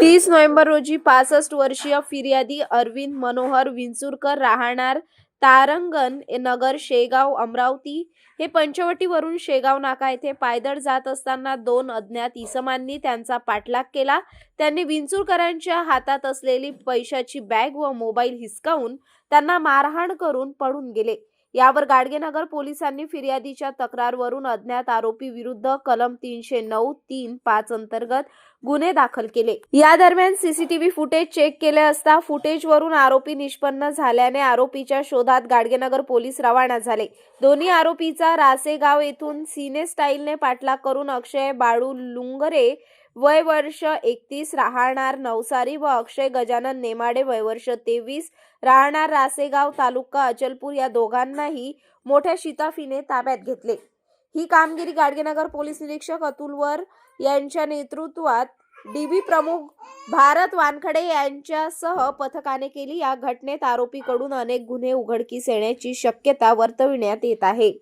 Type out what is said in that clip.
तीस नोव्हेंबर रोजी पासष्ट वर्षीय फिर्यादी अरविंद मनोहर विंचुरकर राहणार तारंगण नगर शेगाव अमरावती. हे पंचवटीवरून शेगाव नाका येथे पायदळ जात असताना दोन अज्ञात इसमांनी त्यांचा पाठलाग केला. त्यांनी विंचुरकरांच्या हातात असलेली पैशाची बॅग व मोबाईल हिसकावून त्यांना मारहाण करून पळून गेले. यावर गाडगेनगर पोलिसांनी फिर्यादीच्या तक्रारवरून अज्ञात आरोपी विरुद्ध कलम तीनशे नऊ तीन पाच अंतर्गत गुन्हे दाखल केले. या दरम्यान सीसीटीव्ही फुटेज चेक केले असता फुटेजवरून आरोपी निष्पन्न झाल्याने आरोपीच्या शोधात गाडगेनगर पोलीस रवाना झाले. दोन्ही आरोपीचा रासेगाव येथून सिने स्टाईलने पाठलाग करून अक्षय बाळू लुंगरे वय वर्ष एकतीस राहणार नवसारी व अक्षय गजानन नेमाडे वय वर्ष तेवीस राहणार रासेगाव तालुका अचलपूर या दोघांनाही मोठ्या शिताफीने ताब्यात घेतले. ही कामगिरी गाडगेनगर पोलीस निरीक्षक अतुलवर यांच्या नेतृत्वात डीबी प्रमुख भारत वानखडे यांच्यासह पथकाने केली. या घटनेत आरोपीकडून अनेक गुन्हे उघडकीस येण्याची शक्यता वर्तविण्यात येत आहे.